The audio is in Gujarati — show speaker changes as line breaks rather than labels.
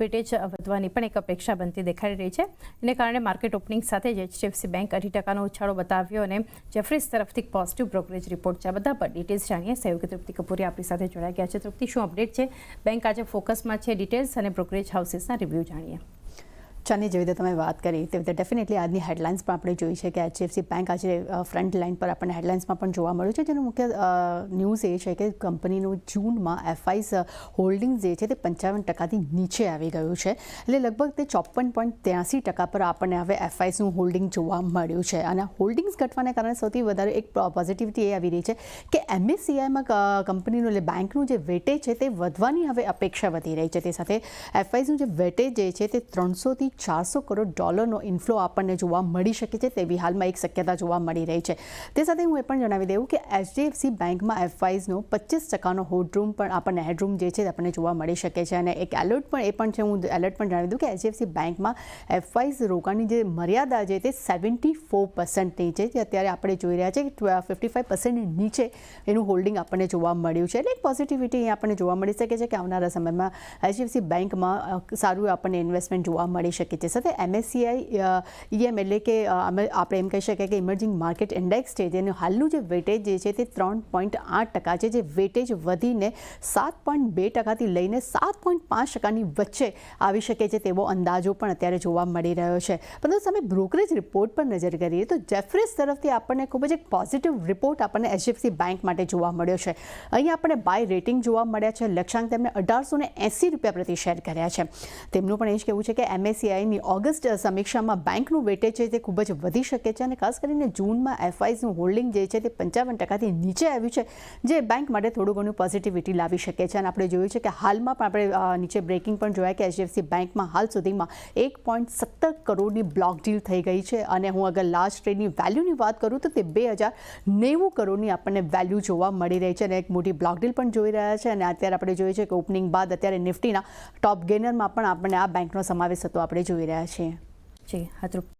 વેટેજ વધવાની પણ એક અપેક્ષા બનતી દેખાઈ રહી છે. એને કારણે માર્કેટ ઓપનિંગ સાથે જ એચડીએફસી બેંક અઢી ટકાનો ઉછાળો બતાવ્યો અને જેફરીઝ તરફથી પોઝિટિવ બ્રોકરેજ રિપોર્ટ છે. બધા પર ડિટેલ્સ જાણીએ. સહયોગી તૃપ્તિ કપૂરી આપણી સાથે જોડાઈ ગયા છે. તૃપ્તિ, શું અપડેટ છે? બેંક આજે ફોકસમાં છે. ડિટેલ્સ અને બ્રોકરેજ હાઉસીસના રિવ્યૂ જાણીએ.
ચાની જેવી રીતે તમે વાત કરી, તેવી રીતે ડેફિનેટલી આજની હેડલાઇન્સ પણ આપણે જોઈ છે કે એચડીએફસી બેંક આજે ફ્રન્ટ લાઇન પર આપણને હેડલાઇન્સમાં પણ જોવા મળ્યું છે. જેનું મુખ્ય ન્યૂઝ એ છે કે કંપનીનું જૂનમાં એફઆઈસ હોલ્ડિંગ જે છે તે પંચાવન ટકાથી નીચે આવી ગયું છે. એટલે લગભગ તે ચોપન પોઈન્ટ ત્યાંસી ટકા પર આપણને હવે એફઆઈસનું હોલ્ડિંગ જોવા મળ્યું છે. અને હોલ્ડિંગ્સ ઘટવાને કારણે સૌથી વધારે એક પોઝિટિવિટી એ આવી રહી છે કે એમએસસીઆઈમાં કંપનીનું એટલે બેંકનું જે વેટેજ છે તે વધવાની હવે અપેક્ષા વધી રહી છે. તે સાથે એફઆઈસનું જે વેટેજ જે છે તે ત્રણસોથી ચારસો કરોડ ડોલરનો ઇન્ફ્લો આપણને જોવા મળી શકે છે તેવી હાલમાં એક શક્યતા જોવા મળી રહી છે. તે સાથે હું એ પણ જણાવી દઉં કે એચડીએફસી બેંકમાં એફઆઈઝનો પચીસ ટકાનો હોડરૂમ પણ આપણને હેડરૂમ જે છે આપણને જોવા મળી શકે છે. અને એક એલર્ટ પણ એ પણ છે, હું એલર્ટ પણ જણાવી દઉં કે એચડીએફસી બેંકમાં એફઆઈઝ રોકાણની જે મર્યાદા છે તે સેવન્ટી ફોર પર્સન્ટની છે. જે અત્યારે આપણે જોઈ રહ્યા છે કે ફિફ્ટી ફાઈવ પર્સન્ટની નીચે એનું હોલ્ડિંગ આપણને જોવા મળ્યું છે. એટલે એક પોઝિટિવિટી આપણને જોવા મળી શકે છે કે આવનારા સમયમાં એચડીએફસી બેંકમાં સારું આપણને ઇન્વેસ્ટમેન્ટ જોવા મળી શકે છે. સાથે એમએસસીઆઈ ઈએમ એટલે કે આપણે એમ કહી શકીએ કે ઇમર્જિંગ માર્કેટ ઇન્ડેક્સ છે, જેનું હાલનું જે વેટેજ જે છે તે ત્રણ પોઈન્ટ આઠ ટકા છે. જે વેટેજ વધીને સાત પોઈન્ટ બે ટકાથી લઈને સાત પોઈન્ટ પાંચ ટકાની વચ્ચે આવી શકે છે તેવો અંદાજો પણ અત્યારે જોવા મળી રહ્યો છે. પરંતુ સામે બ્રોકરેજ રિપોર્ટ પર નજર કરીએ તો જેફરીસ તરફથી આપણને ખૂબ જ એક પોઝિટિવ રિપોર્ટ આપણને એચડીએફસી બેંક માટે જોવા મળ્યો છે. અહીં આપણને બાય રેટિંગ જોવા મળ્યા છે. લક્ષ્યાંક તેમણે અઢારસો ને એંસી રૂપિયા પ્રતિ શેર કર્યા છે. તેમનું પણ એ જ કહેવું છે કે એમએસસીઆઈની ઓગસ્ટ સમીક્ષામાં બેંકનું વેટેજ છે તે ખૂબ જ વધી શકે છે અને ખાસ કરીને જૂનમાં એફઆઈઝનું હોલ્ડિંગ જે છે તે પંચાવન ટકાથી નીચે આવ્યું છે, જે બેંક માટે થોડું ઘણું પોઝિટિવિટી લાવી શકે છે. અને આપણે જોયું છે કે હાલમાં પણ આપણે નીચે બ્રેકિંગ પણ જોયા કે એચડીએફસી બેંકમાં હાલ સુધીમાં એક પોઈન્ટ સત્તર કરોડની બ્લોક ડીલ થઈ ગઈ છે. અને હું અગર લાસ્ટ ટ્રેડની વેલ્યુની વાત કરું તો તે બે હજાર નેવું કરોડની આપણને વેલ્યુ જોવા મળી રહી છે અને એક મોટી બ્લોક ડીલ પણ જોઈ રહ્યા છે. અને અત્યારે આપણે જોઈએ છે કે ઓપનિંગ બાદ અત્યારે નિફ્ટીના ટોપ ગેનરમાં પણ આપણને આ બેંકનો સમાવેશ થતો આપણે જોઈ રહ્યા છીએ
જી હા તૃપ્તિ